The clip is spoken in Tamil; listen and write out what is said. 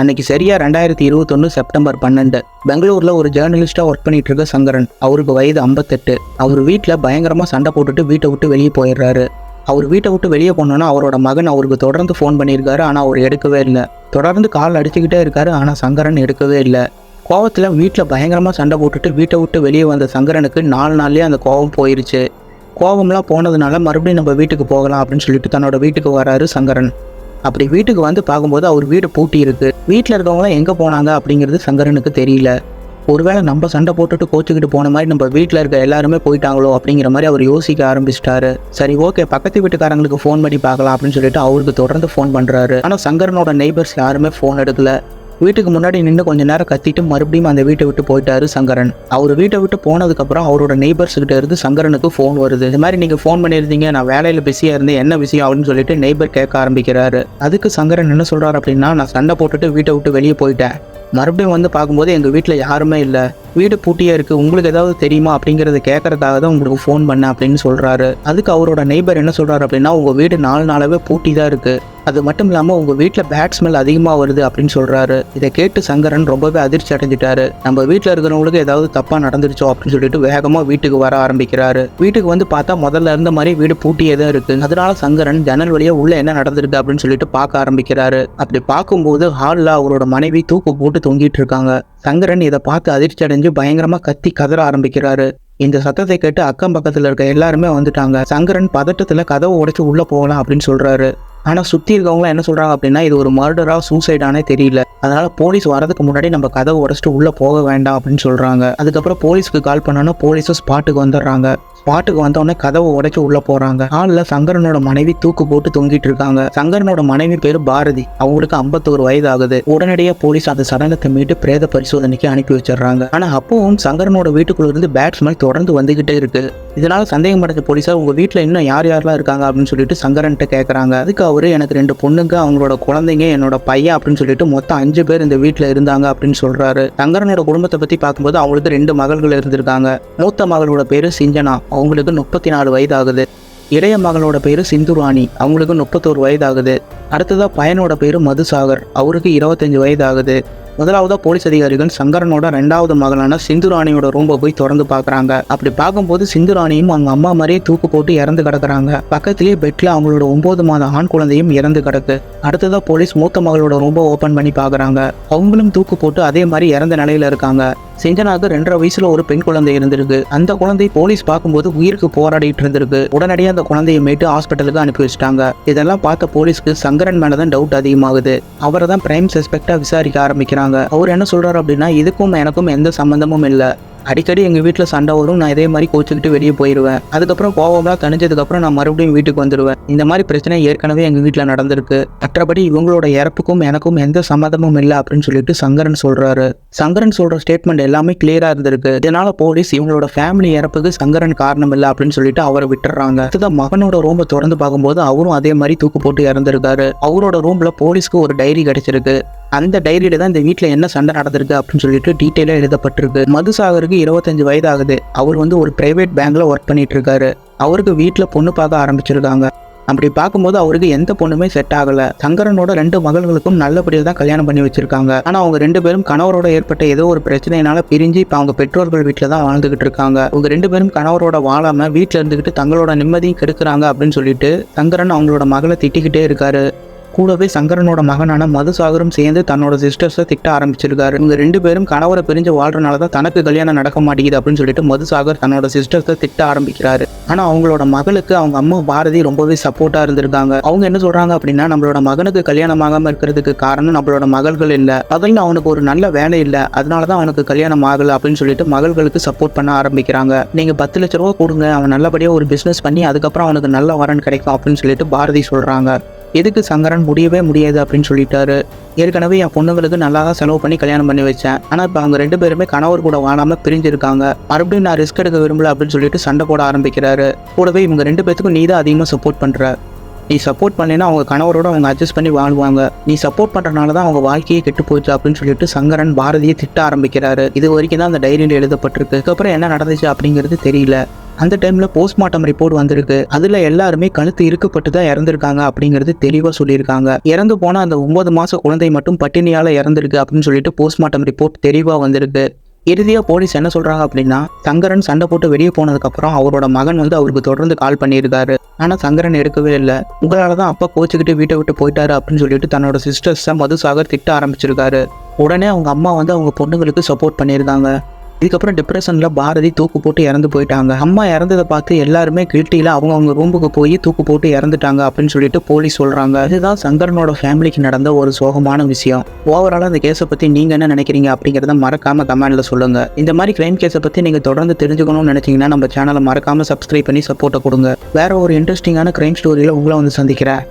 அன்னைக்கு சரியா ரெண்டாயிரத்தி இருபத்தொன்னு செப்டம்பர் பன்னெண்டு. பெங்களூர்ல ஒரு ஜேர்னலிஸ்டா ஒர்க் பண்ணிட்டு இருக்க சங்கரன். அவருக்கு வயது ஐம்பத்தெட்டு. அவர் வீட்டில் பயங்கரமா சண்டை போட்டுட்டு வீட்டை விட்டு வெளியே போயிடுறாரு. அவர் வீட்டை விட்டு வெளியே போனோன்னா அவரோட மகன் அவருக்கு தொடர்ந்து ஃபோன் பண்ணியிருக்காரு ஆனால் அவர் எடுக்கவே இல்லை. தொடர்ந்து கால் அடிச்சுக்கிட்டே இருக்காரு ஆனால் சங்கரன் எடுக்கவே இல்லை. கோவத்தில் வீட்டில் பயங்கரமாக சண்டை போட்டுட்டு வீட்டை விட்டு வெளியே வந்த சங்கரனுக்கு நாலு நாள்லேயே அந்த கோவம் போயிருச்சு. கோவம்லாம் போனதுனால மறுபடியும் நம்ம வீட்டுக்கு போகலாம் அப்படின்னு சொல்லிட்டு தன்னோட வீட்டுக்கு வராரு சங்கரன். அப்படி வீட்டுக்கு வந்து பார்க்கும்போது அவர் வீடு பூட்டி இருக்கு. வீட்டில் இருக்கவங்களாம் எங்கே போனாங்க அப்படிங்கிறது சங்கரனுக்கு தெரியல. ஒருவேளை நம்ம சண்டை போட்டுட்டு கோச்சிக்கிட்டு போன மாதிரி நம்ம வீட்டில் இருக்க எல்லாருமே போயிட்டாங்களோ அப்படிங்கிற மாதிரி அவர் யோசிக்க ஆரம்பிச்சிட்டாரு. சரி ஓகே பக்கத்து வீட்டுக்காரங்களுக்கு ஃபோன் பண்ணி பார்க்கலாம் அப்படின்னு சொல்லிட்டு அவருக்கு தொடர்ந்து ஃபோன் பண்ணுறாரு ஆனால் சங்கரனோட நெய்பர்ஸ் யாருமே ஃபோன் எடுக்கல. வீட்டுக்கு முன்னாடி நின்று கொஞ்ச நேரம் கத்திட்டு மறுபடியும் அந்த வீட்டை விட்டு போயிட்டாரு சங்கரன். அவர் வீட்டை விட்டு போனதுக்கப்புறம் அவரோட நெய்பர்ஸ் கிட்ட இருந்து சங்கரனுக்கு ஃபோன் வருது. இந்த மாதிரி நீங்கள் ஃபோன் பண்ணியிருந்தீங்க நான் வேலையில் பிஸியாக இருந்தேன் என்ன விஷயம் அப்படின்னு சொல்லிட்டு நெய்பர் கேட்க ஆரம்பிக்கிறாரு. அதுக்கு சங்கரன் என்ன சொல்கிறாரு அப்படின்னா நான் சண்டை போட்டுட்டு வீட்டை விட்டு வெளியே போயிட்டேன். மறுபடியும் வந்து பார்க்கும்போது எங்கள் வீட்டில் யாருமே இல்லை. வீடு பூட்டியே இருக்குது உங்களுக்கு ஏதாவது தெரியுமா அப்படிங்கிறத கேட்கறதுக்காக தான் உங்களுக்கு ஃபோன் பண்ணேன் அப்படின்னு சொல்கிறாரு அதுக்கு அவரோட நெய்பர் என்ன சொல்கிறாரு அப்படின்னா உங்கள் வீடு நாலு நாளாவே பூட்டி தான் இருக்குது அது மட்டும் இல்லாமல் உங்கள் வீட்டில் பேட் ஸ்மெல் அதிகமாக வருது அப்படின்னு சொல்கிறாரு இதை கேட்டு சங்கரன் ரொம்பவே அதிர்ச்சி அடைஞ்சிட்டாரு. நம்ம வீட்டில் இருக்கிறவங்களுக்கு ஏதாவது தப்பாக நடந்துருச்சோ அப்படின்னு சொல்லிட்டு வேகமாக வீட்டுக்கு வர ஆரம்பிக்கிறாரு. வீட்டுக்கு வந்து பார்த்தா முதல்ல இருந்த மாதிரி வீடு பூட்டியே தான் இருக்குது அதனால சங்கரன் ஜன்னல் வழியாக உள்ள என்ன நடந்திருக்கு அப்படின்னு சொல்லிட்டு பார்க்க ஆரம்பிக்கிறாரு. அப்படி பார்க்கும்போது ஹாலில் அவரோட மனைவி தூக்கு போட்டு தொங்கிட்டு இருக்காங்க. சங்கரன் இதை பார்த்து அதிர்ச்சி அடைஞ்சு பயங்கரமாக கத்தி கதற ஆரம்பிக்கிறாரு. இந்த சத்தத்தை கேட்டு அக்கம் பக்கத்தில் இருக்க எல்லாருமே வந்துட்டாங்க. சங்கரன் பதட்டத்தில் கதவை உடைச்சு உள்ளே போகலாம் அப்படின்னு சொல்கிறாரு ஆனால் சுற்றி இருக்கவங்களாம் என்ன சொல்கிறாங்க அப்படின்னா இது ஒரு மர்டராக சூசைடானே தெரியல. அதனால் போலீஸ் வரதுக்கு முன்னாடி நம்ம கதவை உடைச்சிட்டு உள்ளே போக வேண்டாம் அப்படின்னு சொல்கிறாங்க அதுக்கப்புறம் போலீஸ்க்கு கால் பண்ணோன்னா போலீஸும் ஸ்பாட்டுக்கு வந்துடுறாங்க. ஸ்பாட்டுக்கு வந்தோடனே கதவை உடைச்சு உள்ளே போகிறாங்க ஹாலில் சங்கரனோட மனைவி தூக்கு போட்டு தொங்கிட்டு இருக்காங்க. சங்கரனோட மனைவி பேர் பாரதி. அவங்களுக்கு ஐம்பத்தோரு வயது ஆகுது உடனடியாக போலீஸ் அந்த சடலத்தை மீட்டு பிரேத பரிசோதனைக்கு அனுப்பி வச்சிடுறாங்க. ஆனால் அப்பவும் சங்கரனோட வீட்டுக்குள்ள இருந்து பேட்ஸ்மேன் தொடர்ந்து வந்துகிட்டே இருக்கு. இதனால் சந்தேகம் அடைஞ்ச போலீஸார் உங்கள் வீட்டில் இன்னும் யார் யாரெல்லாம் இருக்காங்க அப்படின்னு சொல்லிட்டு சங்கரன்ட்ட கேட்குறாங்க அதுக்கு அவர் எனக்கு ரெண்டு பொண்ணுங்க அவங்களோட குழந்தைங்க என்னோட பையன் அப்படின்னு சொல்லிட்டு மொத்தம் அஞ்சு பேர் இந்த வீட்டில் இருந்தாங்க அப்படின்னு சொல்கிறாரு சங்கரனோட குடும்பத்தை பற்றி பார்க்கும்போது அவங்களுக்கு ரெண்டு மகள்கள் இருந்திருக்காங்க. மூத்த மகளோட பேர் சிஞ்சனா அவங்களுக்கு முப்பத்தி நாலு வயது ஆகுது இளைய மகளோட பேர் சிந்துராணி அவங்களுக்கு முப்பத்தோரு வயது ஆகுது பையனோட பேர் மதுசாகர் அவருக்கு இருபத்தஞ்சு வயது ஆகுது முதலாவதாக போலீஸ் அதிகாரிகள் சங்கரனோட ரெண்டாவது மகளான சிந்துராணியோட ரூம்பை போய் திறந்து பார்க்குறாங்க. அப்படி பார்க்கும்போது சிந்துராணியும் அவங்க அம்மா மாதிரியே தூக்கு போட்டு இறந்து கிடக்குறாங்க. பக்கத்திலேயே பெட்டில் அவங்களோட ஒன்பது மாத ஆண் குழந்தையும் இறந்து கிடக்கு. அடுத்ததாக போலீஸ் மூத்த மகளோட ரூம்பை ஓப்பன் பண்ணி பார்க்குறாங்க. அவங்களும் தூக்கு போட்டு அதே மாதிரி இறந்த நிலையில இருக்காங்க. செஞ்சனாக்கு ரெண்டரை வயசுல ஒரு பெண் குழந்தை இருந்திருக்கு. அந்த குழந்தை போலீஸ் பார்க்கும்போது உயிருக்கு போராடிட்டு இருந்திருக்கு. உடனடியாக அந்த குழந்தையை மீட்டு ஹாஸ்பிட்டலுக்கு அனுப்பி வச்சிட்டாங்க. இதெல்லாம் பார்த்த போலீஸ்க்கு சங்கரன் மேலதான் டவுட் அதிகமாகுது. அவரை தான் பிரைம் சஸ்பெக்டா விசாரிக்க ஆரம்பிக்கிறாங்க. அவர் என்ன சொல்கிறாரு அப்படின்னா இதுக்கும் எனக்கும் எந்த சம்மந்தமும் இல்லை. அடிக்கடி எங்கள் வீட்டில் சண்டை வரும் நான் இதே மாதிரி கோச்சுக்கிட்டு வெளியே போயிடுவேன் அதுக்கப்புறம் கோவம்லாம் தணிஞ்சதுக்கப்புறம் நான் மறுபடியும் வீட்டுக்கு வந்துடுவேன் இந்த மாதிரி பிரச்சனை ஏற்கனவே எங்கள் வீட்டில் நடந்திருக்கு. மற்றபடி இவங்களோட இறப்புக்கும் எனக்கும் எந்த சம்மதமும் இல்லை அப்படின்னு சொல்லிட்டு சங்கரன் சொல்கிறாரு சங்கரன் சொல்கிற ஸ்டேட்மெண்ட் எல்லாமே கிளியராக இருந்திருக்கு. இதனால் போலீஸ் இவங்களோட ஃபேமிலி இறப்புக்கு சங்கரன் காரணம் இல்லை அப்படின்னு சொல்லிட்டு அவரை விட்டுறாங்க. அடுத்ததான் மகனோட ரூமை திறந்து பார்க்கும்போது அவரும் அதே மாதிரி தூக்கு போட்டு இறந்துருக்காரு. அவரோட ரூமில் போலீஸ்க்கு ஒரு டைரி கிடைச்சிருக்கு. அந்த டைரியில தான் இந்த வீட்டில் என்ன சண்டை நடந்திருக்கு அப்படின்னு சொல்லிட்டு டீட்டெயிலாக எழுதப்பட்டிருக்கு. மதுசாகருக்கு இருபத்தஞ்சு வயது ஆகுது அவர் வந்து ஒரு பிரைவேட் பேங்க்ல ஒர்க் பண்ணிட்டு இருக்காரு அவருக்கு வீட்டில் பொண்ணு பார்க்க ஆரம்பிச்சிருக்காங்க. அப்படி பார்க்கும்போது அவருக்கு எந்த பொண்ணுமே செட் ஆகல. சங்கரனோட ரெண்டு மகள்களுக்கும் நல்லபடியாக தான் கல்யாணம் பண்ணி வச்சிருக்காங்க. ஆனா அவங்க ரெண்டு பேரும் கணவரோட ஏற்பட்ட ஏதோ ஒரு பிரச்சனையினால பிரிஞ்சு இப்போ அவங்க பெற்றோர்கள் வீட்டில் தான் வாழ்ந்துகிட்டு இருக்காங்க. அவங்க ரெண்டு பேரும் கணவரோட வாழாம வீட்டில் இருந்துகிட்டு தங்களோட நிம்மதியும் கெடுக்கிறாங்க அப்படின்னு சொல்லிட்டு சங்கரன் அவங்களோட மகளை திட்டிக்கிட்டே இருக்காரு. கூடவே சங்கரனோட மகனான மதுசாகரும் சேர்ந்து தன்னோட சிஸ்டர்ஸை திட்ட ஆரம்பிச்சிருக்காரு. இவங்க ரெண்டு பேரும் கணவரை பிரிஞ்சு வாழ்றனால தான் தனக்கு கல்யாணம் நடக்க மாட்டேங்குது அப்படின்னு சொல்லிட்டு மதுசாகர் தன்னோட சிஸ்டர்ஸை திட்ட ஆரம்பிக்கிறாரு. ஆனா அவங்களோட மகளுக்கு அவங்க அம்மா பாரதி ரொம்பவே சப்போர்ட்டா இருந்திருக்காங்க. அவங்க என்ன சொல்றாங்க அப்படின்னா நம்மளோட மகனுக்கு கல்யாணம் ஆகாம இருக்கிறதுக்கு காரணம் நம்மளோட மகள்கள் இல்ல. அதில் அவனுக்கு ஒரு நல்ல வேலை இல்ல. அதனாலதான் அவனுக்கு கல்யாணம் ஆகல அப்படின்னு சொல்லிட்டு மகள்களுக்கு சப்போர்ட் பண்ண ஆரம்பிக்கிறாங்க. நீங்க பத்து லட்ச ரூபா கொடுங்க. அவன் நல்லபடியா ஒரு பிசினஸ் பண்ணி அதுக்கப்புறம் அவனுக்கு நல்ல வரன் கிடைக்கும் அப்படின்னு சொல்லிட்டு பாரதி சொல்றாங்க. எதுக்கு சங்கரன் முடியவே முடியாது அப்படின்னு சொல்லிட்டாரு. ஏற்கனவே என் பொண்ணுங்களுக்கு நல்லா தான் செலவு பண்ணி கல்யாணம் பண்ணி வச்சேன். ஆனால் இப்போ அவங்க ரெண்டு பேருமே கணவர் கூட வாழாமல் பிரிஞ்சிருக்காங்க. மறுபடியும் நான் ரிஸ்க் எடுக்க விரும்பல அப்படின்னு சொல்லிட்டு சண்டை போட ஆரம்பிக்கிறாரு. கூடவே இவங்க ரெண்டு பேத்துக்கும் நீ தான் அதிகமாக சப்போர்ட் பண்ணுற நீ சப்போர்ட் பண்ணலைன்னா அவங்க கணவரோட அவங்க அட்ஜஸ்ட் பண்ணி வாழ்வாங்க. நீ சப்போர்ட் பண்ணுறனால தான் அவங்க வாழ்க்கையே கெட்டு போச்சு அப்படின்னு சொல்லிட்டு சங்கரன் பாரதியை திட்ட ஆரம்பிக்கிறாரு. இது வரைக்கும் தான் அந்த டைரியில் எழுதப்பட்டிருக்கு. அதுக்கப்புறம் என்ன நடந்துச்சு அப்படிங்கிறது தெரியல. அந்த டைம்ல போஸ்ட்மார்ட்டம் ரிப்போர்ட் வந்திருக்கு. அதுல எல்லாருமே கழுத்து இறுக்கப்பட்டு தான் இறந்திருக்காங்க அப்படிங்கிறது தெளிவா சொல்லியிருக்காங்க. இறந்து போன அந்த ஒன்பது மாச குழந்தை மட்டும் பட்டினியால இறந்திருக்கு அப்படின்னு சொல்லிட்டு போஸ்ட்மார்ட்டம் ரிப்போர்ட் தெளிவா வந்திருக்கு. இறுதியாக போலீஸ் என்ன சொல்கிறாங்க அப்படின்னா சங்கரன் சண்டை போட்டு வெளியே போனதுக்கப்புறம் அவரோட மகன் வந்து அவருக்கு தொடர்ந்து கால் பண்ணியிருக்காரு. ஆனால் சங்கரன் எடுக்கவே இல்லை. உங்களால் தான் அப்பா கோச்சிக்கிட்டு வீட்டை விட்டு போயிட்டாரு அப்படின்னு சொல்லிட்டு தன்னோட சிஸ்டர்ஸை மதுசாகர் திட்ட ஆரம்பிச்சிருக்காரு. உடனே அவங்க அம்மா வந்து அவங்க பொண்ணுங்களுக்கு சப்போர்ட் பண்ணியிருக்காங்க இதுக்கப்புறம் டிப்ரெஷனில் பாரதி தூக்கு போட்டு இறந்து போயிட்டாங்க. அம்மா இறந்ததை பார்த்து எல்லாருமே கில்ட்டியில் அவங்க அவங்க ரூமுக்கு போய் தூக்கு போட்டு இறந்துட்டாங்க அப்படின்னு சொல்லிட்டு போலீஸ் சொல்கிறாங்க இதுதான் சங்கரனோட ஃபேமிலிக்கு நடந்த ஒரு சோகமான விஷயம். ஓவராலாக அந்த கேஸை பற்றி நீங்கள் என்ன நினைக்கிறீங்க அப்படிங்கிறத மறக்காமல் கமெண்ட்டில் சொல்லுங்கள் இந்த மாதிரி கிரைம் கேஸை பற்றி நீங்கள் தொடர்ந்து தெரிஞ்சுக்கணும்னு நினச்சிங்கன்னா நம்ம சேனலை மறக்காமல் சப்ஸ்கிரைப் பண்ணி சப்போர்ட்டை கொடுங்க. வேற ஒரு இன்ட்ரெஸ்டிங்கான கிரைம் ஸ்டோரியில் உங்களை வந்து சந்திக்கிறேன்.